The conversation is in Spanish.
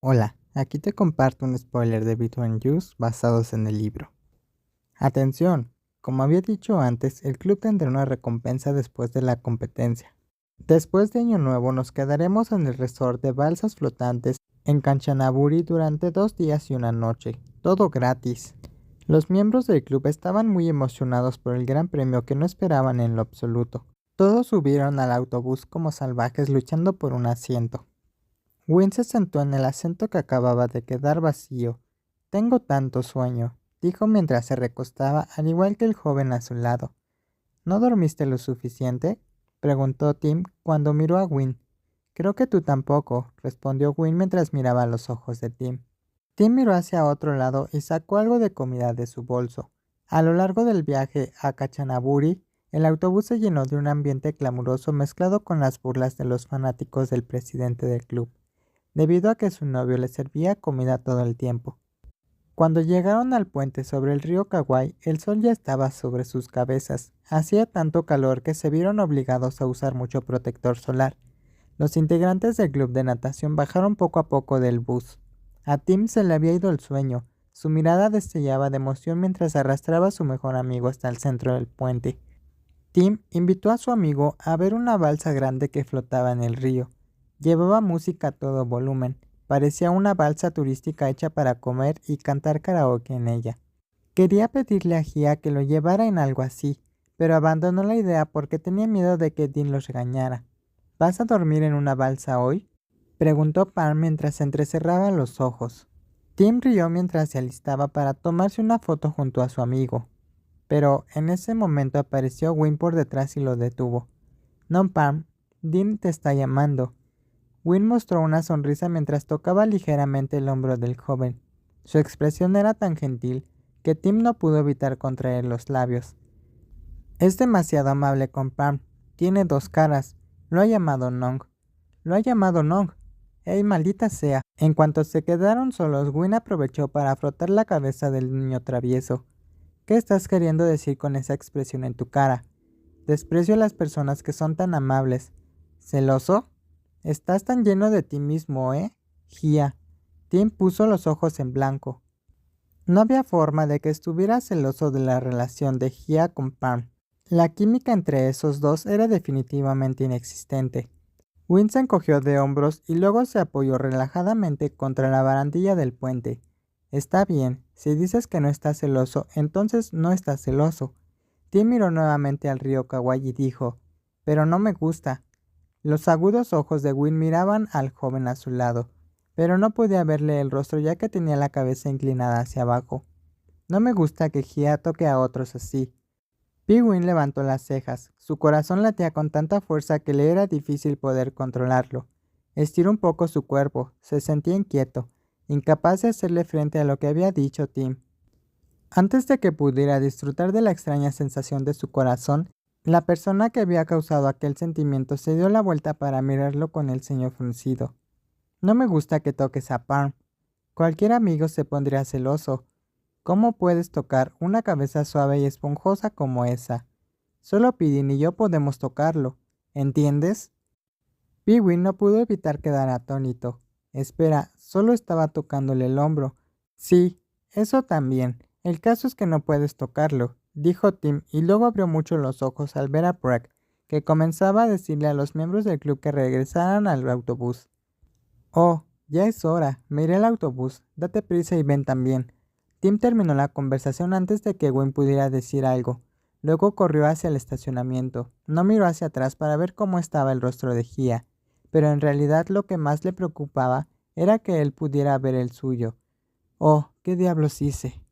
Hola, aquí te comparto un spoiler de Between Juice basados en el libro. Atención, como había dicho antes, el club tendrá una recompensa después de la competencia. Después de Año Nuevo nos quedaremos en el resort de balsas flotantes en Kanchanaburi durante dos días y una noche, todo gratis. Los miembros del club estaban muy emocionados por el gran premio que no esperaban en lo absoluto. Todos subieron al autobús como salvajes luchando por un asiento. Win se sentó en el asiento que acababa de quedar vacío. Tengo tanto sueño, dijo mientras se recostaba, al igual que el joven a su lado. ¿No dormiste lo suficiente? preguntó Tim cuando miró a Win. Creo que tú tampoco, respondió Win mientras miraba los ojos de Tim. Tim miró hacia otro lado y sacó algo de comida de su bolso. A lo largo del viaje a Kachanaburi, el autobús se llenó de un ambiente clamoroso mezclado con las burlas de los fanáticos del presidente del club debido a que su novio le servía comida todo el tiempo. Cuando llegaron al puente sobre el río Kawai, el sol ya estaba sobre sus cabezas. Hacía tanto calor que se vieron obligados a usar mucho protector solar. Los integrantes del club de natación bajaron poco a poco del bus. A Tim se le había ido el sueño. Su mirada destellaba de emoción mientras arrastraba a su mejor amigo hasta el centro del puente. Tim invitó a su amigo a ver una balsa grande que flotaba en el río. Llevaba música a todo volumen. Parecía una balsa turística hecha para comer y cantar karaoke en ella. Quería pedirle a Gia que lo llevara en algo así, pero abandonó la idea porque tenía miedo de que Dean los regañara. ¿Vas a dormir en una balsa hoy? preguntó Pam mientras entrecerraba los ojos. Tim rió mientras se alistaba para tomarse una foto junto a su amigo. Pero en ese momento apareció Win por detrás y lo detuvo. No, Pam, Dean te está llamando. Win mostró una sonrisa mientras tocaba ligeramente el hombro del joven. Su expresión era tan gentil que Tim no pudo evitar contraer los labios. Es demasiado amable con Pam. Tiene dos caras. Lo ha llamado Nong. Lo ha llamado Nong. ¡Ey, maldita sea! En cuanto se quedaron solos, Win aprovechó para frotar la cabeza del niño travieso. ¿Qué estás queriendo decir con esa expresión en tu cara? Desprecio a las personas que son tan amables. ¿Celoso? Estás tan lleno de ti mismo, ¿eh? Gia. Tim puso los ojos en blanco. No había forma de que estuviera celoso de la relación de Gia con Pam. La química entre esos dos era definitivamente inexistente. Win se encogió de hombros y luego se apoyó relajadamente contra la barandilla del puente. Está bien, si dices que no estás celoso, entonces no estás celoso. Tim miró nuevamente al río Kawai y dijo, pero no me gusta. Los agudos ojos de Win miraban al joven a su lado, pero no podía verle el rostro ya que tenía la cabeza inclinada hacia abajo. No me gusta que Gia toque a otros así. Win levantó las cejas. Su corazón latía con tanta fuerza que le era difícil poder controlarlo. Estiró un poco su cuerpo. Se sentía inquieto, incapaz de hacerle frente a lo que había dicho Tim. Antes de que pudiera disfrutar de la extraña sensación de su corazón, la persona que había causado aquel sentimiento se dio la vuelta para mirarlo con el ceño fruncido. No me gusta que toques a Parm. Cualquier amigo se pondría celoso. ¿Cómo puedes tocar una cabeza suave y esponjosa como esa? Solo Pidin y yo podemos tocarlo. ¿Entiendes? Piwin no pudo evitar quedar atónito. Espera, solo estaba tocándole el hombro. Sí, eso también. El caso es que no puedes tocarlo dijo Tim y luego abrió mucho los ojos al ver a Prague, que comenzaba a decirle a los miembros del club que regresaran al autobús. Oh, ya es hora, me iré al autobús, date prisa y ven también. Tim terminó la conversación antes de que Gwen pudiera decir algo. Luego corrió hacia el estacionamiento. No miró hacia atrás para ver cómo estaba el rostro de Gia, pero en realidad lo que más le preocupaba era que él pudiera ver el suyo. Oh, ¿qué diablos hice?